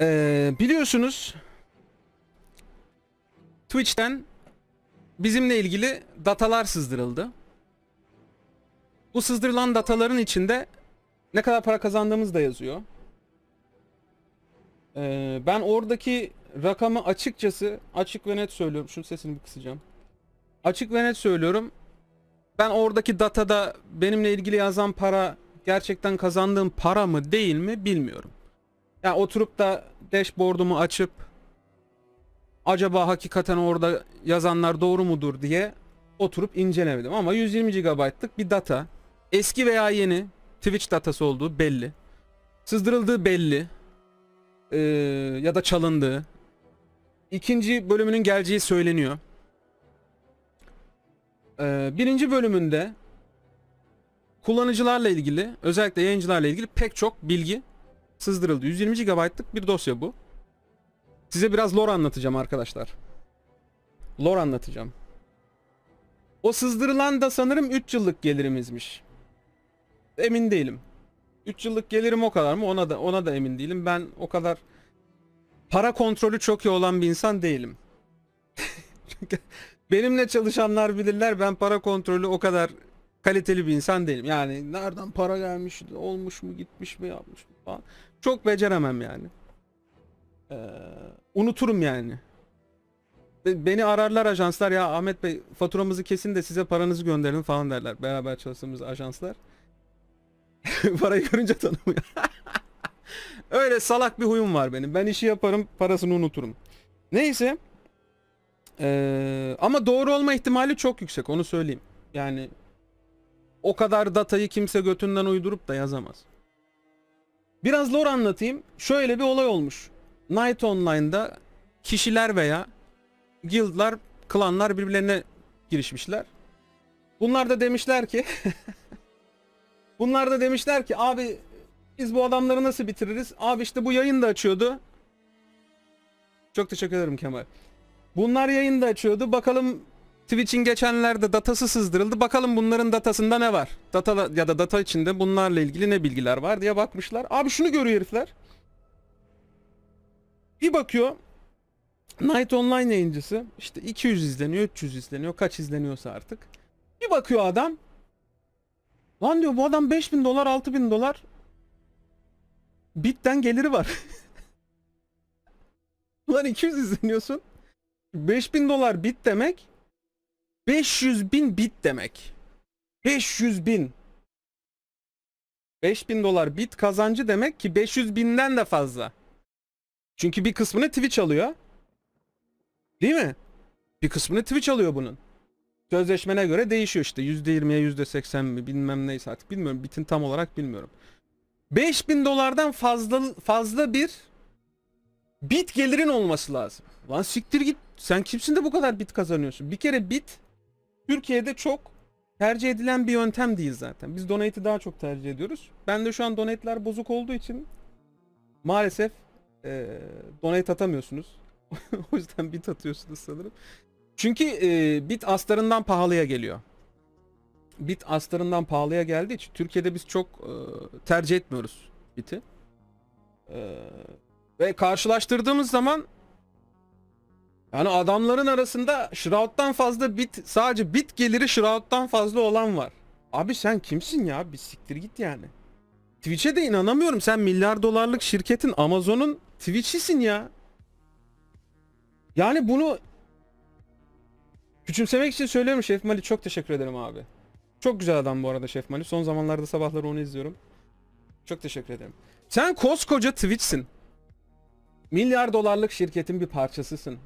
Ee, biliyorsunuz Twitch'ten bizimle ilgili datalar sızdırıldı. Bu sızdırılan dataların içinde ne kadar para kazandığımız da yazıyor. Ee, ben oradaki rakamı açıkçası açık ve net söylüyorum. Şunun sesini bir kısacağım. Açık ve net söylüyorum. Ben oradaki datada benimle ilgili yazan para gerçekten kazandığım para mı değil mi bilmiyorum. Yani oturup da dashboard'umu açıp acaba hakikaten orada yazanlar doğru mudur diye oturup incelemedim. Ama 120 GB'lık bir data. Eski veya yeni Twitch datası olduğu belli. Sızdırıldığı belli. Ee, ya da çalındığı. İkinci bölümünün geleceği söyleniyor. Ee, birinci bölümünde kullanıcılarla ilgili özellikle yayıncılarla ilgili pek çok bilgi sızdırıldı. 120 GB'lık bir dosya bu. Size biraz lore anlatacağım arkadaşlar. Lore anlatacağım. O sızdırılan da sanırım 3 yıllık gelirimizmiş. Emin değilim. 3 yıllık gelirim o kadar mı? Ona da ona da emin değilim. Ben o kadar para kontrolü çok iyi olan bir insan değilim. Çünkü benimle çalışanlar bilirler ben para kontrolü o kadar kaliteli bir insan değilim. Yani nereden para gelmiş, olmuş mu, gitmiş mi, yapmış mı falan. Çok beceremem yani. Ee, unuturum yani. Be- Beni ararlar ajanslar ya Ahmet Bey faturamızı kesin de size paranızı gönderin falan derler. Beraber çalıştığımız ajanslar. Parayı görünce tanımıyor. Öyle salak bir huyum var benim. Ben işi yaparım parasını unuturum. Neyse. Ee, ama doğru olma ihtimali çok yüksek onu söyleyeyim. Yani o kadar datayı kimse götünden uydurup da yazamaz. Biraz lore anlatayım. Şöyle bir olay olmuş. Night Online'da kişiler veya guildlar, klanlar birbirlerine girişmişler. Bunlar da demişler ki Bunlar da demişler ki abi biz bu adamları nasıl bitiririz? Abi işte bu yayın da açıyordu. Çok teşekkür ederim Kemal. Bunlar yayın da açıyordu. Bakalım Twitch'in geçenlerde datası sızdırıldı. Bakalım bunların datasında ne var? Data ya da data içinde bunlarla ilgili ne bilgiler var diye bakmışlar. Abi şunu görüyor herifler. Bir bakıyor. Night Online yayıncısı işte 200 izleniyor, 300 izleniyor, kaç izleniyorsa artık. Bir bakıyor adam. Lan diyor bu adam 5000 dolar, 6000 dolar bitten geliri var. Lan 200 izleniyorsun. 5000 dolar bit demek 500 bin bit demek. 500 bin. 5000 dolar bit kazancı demek ki 500 binden de fazla. Çünkü bir kısmını Twitch alıyor. Değil mi? Bir kısmını Twitch alıyor bunun. Sözleşmene göre değişiyor işte. %20'ye %80 mi bilmem neyse artık bilmiyorum. Bitin tam olarak bilmiyorum. 5000 dolardan fazla fazla bir bit gelirin olması lazım. Lan siktir git. Sen kimsin de bu kadar bit kazanıyorsun? Bir kere bit Türkiye'de çok tercih edilen bir yöntem değil zaten. Biz donate'i daha çok tercih ediyoruz. Ben de şu an donate'ler bozuk olduğu için maalesef eee donate atamıyorsunuz. o yüzden bit atıyorsunuz sanırım. Çünkü eee, bit astarından pahalıya geliyor. Bit astarından pahalıya geldiği için Türkiye'de biz çok eee, tercih etmiyoruz biti. Eee, ve karşılaştırdığımız zaman yani adamların arasında Shroud'dan fazla bit sadece bit geliri Shroud'dan fazla olan var. Abi sen kimsin ya? Bir siktir git yani. Twitch'e de inanamıyorum. Sen milyar dolarlık şirketin Amazon'un Twitch'isin ya. Yani bunu küçümsemek için söylüyorum Şef Mali. Çok teşekkür ederim abi. Çok güzel adam bu arada Şef Mali. Son zamanlarda sabahları onu izliyorum. Çok teşekkür ederim. Sen koskoca Twitch'sin. Milyar dolarlık şirketin bir parçasısın.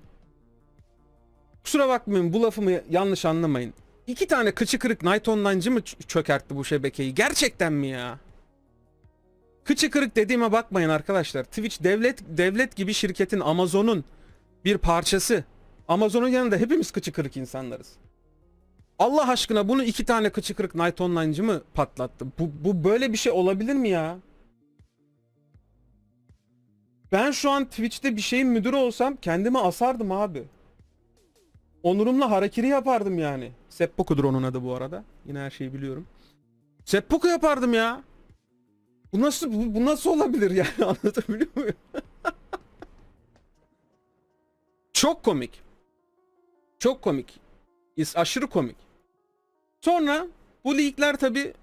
Kusura bakmayın bu lafımı yanlış anlamayın. İki tane kıçı kırık Night Online'cı mı çökertti bu şebekeyi? Gerçekten mi ya? Kıçı kırık dediğime bakmayın arkadaşlar. Twitch devlet devlet gibi şirketin Amazon'un bir parçası. Amazon'un yanında hepimiz kıçı kırık insanlarız. Allah aşkına bunu iki tane kıçı kırık Night Online'cı mı patlattı? Bu, bu böyle bir şey olabilir mi ya? Ben şu an Twitch'te bir şeyin müdürü olsam kendimi asardım abi. Onurumla harekiri yapardım yani. Seppuku'dur onun adı bu arada. Yine her şeyi biliyorum. Seppuku yapardım ya. Bu nasıl bu, bu nasıl olabilir yani anlatabiliyor muyum? Çok komik. Çok komik. İs- Aşırı komik. Sonra bu ligler tabi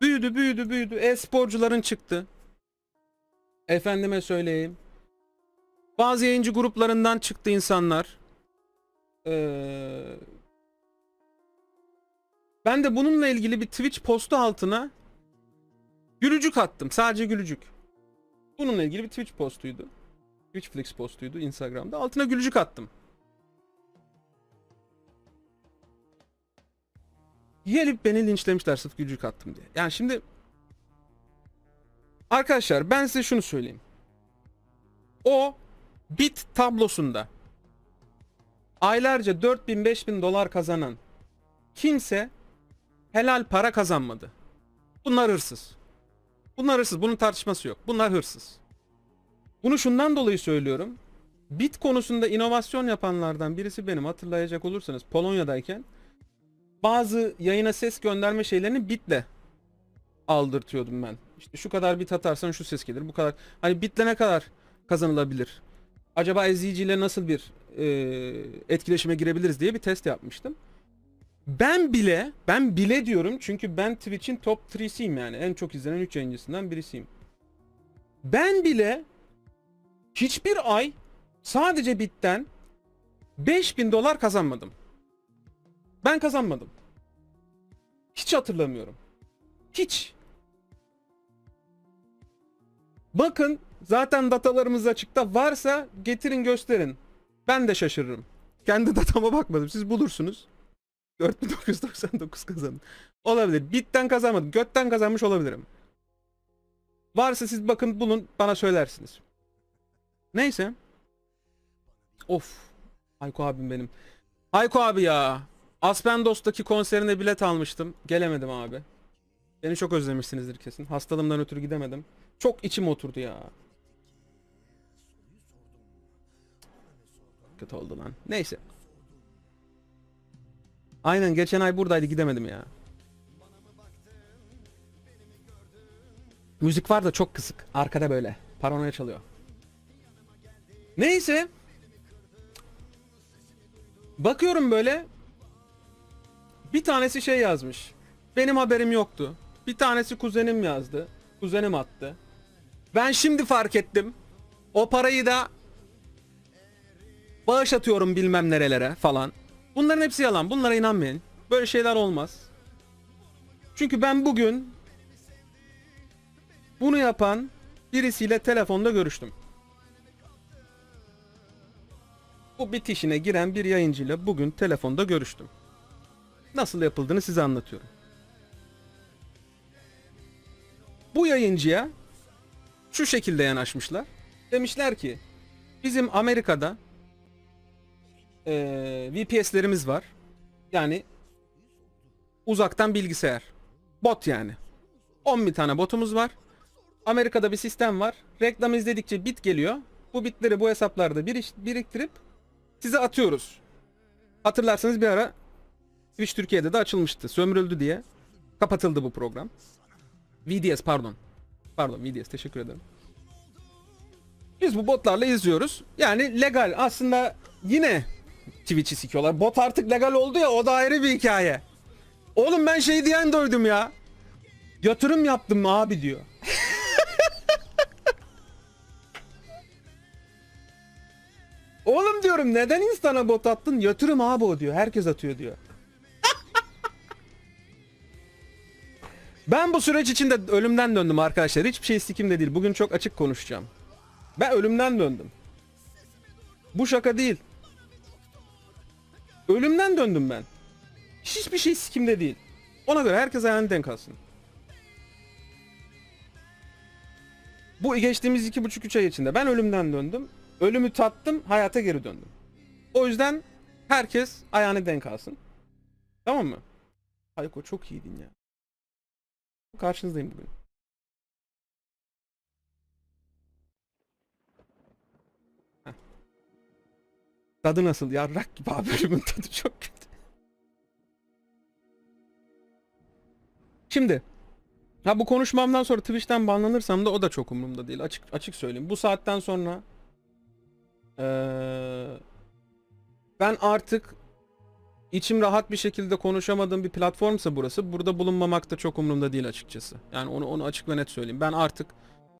büyüdü büyüdü büyüdü. E-sporcuların çıktı. Efendime söyleyeyim. Bazı yayıncı gruplarından çıktı insanlar. Ee, ben de bununla ilgili bir Twitch postu altına gülücük attım. Sadece gülücük. Bununla ilgili bir Twitch postuydu. Twitchflix postuydu Instagram'da. Altına gülücük attım. Gelip beni linçlemişler sırf gülücük attım diye. Yani şimdi Arkadaşlar ben size şunu söyleyeyim. O bit tablosunda aylarca 4000 5000 dolar kazanan kimse helal para kazanmadı. Bunlar hırsız. Bunlar hırsız. Bunun tartışması yok. Bunlar hırsız. Bunu şundan dolayı söylüyorum. Bit konusunda inovasyon yapanlardan birisi benim hatırlayacak olursanız Polonya'dayken bazı yayına ses gönderme şeylerini bitle aldırtıyordum ben. İşte şu kadar bit atarsan şu ses gelir. Bu kadar. Hani bitle ne kadar kazanılabilir? Acaba izleyiciyle nasıl bir e, etkileşime girebiliriz diye bir test yapmıştım. Ben bile, ben bile diyorum çünkü ben Twitch'in top 3'siyim yani. En çok izlenen 3 yayıncısından birisiyim. Ben bile hiçbir ay sadece bitten 5000 dolar kazanmadım. Ben kazanmadım. Hiç hatırlamıyorum. Hiç. Bakın zaten datalarımız açıkta. Varsa getirin gösterin. Ben de şaşırırım. Kendi datama bakmadım. Siz bulursunuz. 4999 kazandım. Olabilir. Bitten kazanmadım. Götten kazanmış olabilirim. Varsa siz bakın bulun bana söylersiniz. Neyse. Of. Hayko abim benim. Hayko abi ya. Aspendos'taki konserine bilet almıştım. Gelemedim abi. Beni çok özlemişsinizdir kesin. Hastalığımdan ötürü gidemedim. Çok içim oturdu ya. Kötü oldu lan. Neyse. Aynen geçen ay buradaydı gidemedim ya. Müzik var da çok kısık. Arkada böyle. Paranoya çalıyor. Neyse. Bakıyorum böyle. Bir tanesi şey yazmış. Benim haberim yoktu. Bir tanesi kuzenim yazdı. Kuzenim attı. Ben şimdi fark ettim. O parayı da bağış atıyorum bilmem nerelere falan. Bunların hepsi yalan. Bunlara inanmayın. Böyle şeyler olmaz. Çünkü ben bugün bunu yapan birisiyle telefonda görüştüm. Bu bitişine giren bir yayıncıyla bugün telefonda görüştüm. Nasıl yapıldığını size anlatıyorum. Bu yayıncıya şu şekilde yanaşmışlar. Demişler ki bizim Amerika'da eee, VPS'lerimiz var. Yani uzaktan bilgisayar. Bot yani. 10 bin tane botumuz var. Amerika'da bir sistem var. Reklam izledikçe bit geliyor. Bu bitleri bu hesaplarda biriktirip size atıyoruz. Hatırlarsanız bir ara Twitch Türkiye'de de açılmıştı. Sömürüldü diye. Kapatıldı bu program. VDS pardon. Pardon VDS teşekkür ederim. Biz bu botlarla izliyoruz. Yani legal aslında yine Twitch'i sikiyorlar. Bot artık legal oldu ya o da ayrı bir hikaye. Oğlum ben şey diyen doydum ya. Yatırım yaptım abi diyor. Oğlum diyorum neden insana bot attın? Yatırım abi o diyor. Herkes atıyor diyor. Ben bu süreç içinde ölümden döndüm arkadaşlar. Hiçbir şey sikimde değil. Bugün çok açık konuşacağım. Ben ölümden döndüm. Bu şaka değil. Ölümden döndüm ben. Hiçbir şey sikimde değil. Ona göre herkes ayağını denk alsın. Bu geçtiğimiz iki buçuk üç ay içinde ben ölümden döndüm. Ölümü tattım, hayata geri döndüm. O yüzden herkes ayağını denk alsın. Tamam mı? Hayko çok iyiydin ya. Karşınızdayım bugün. Tadı nasıl? Yarrak gibi abi bölümün tadı çok kötü. Şimdi ha bu konuşmamdan sonra Twitch'ten banlanırsam da o da çok umurumda değil. Açık açık söyleyeyim. Bu saatten sonra eee Ben artık içim rahat bir şekilde konuşamadığım bir platformsa burası burada bulunmamak da çok umurumda değil açıkçası. Yani onu onu açık ve net söyleyeyim. Ben artık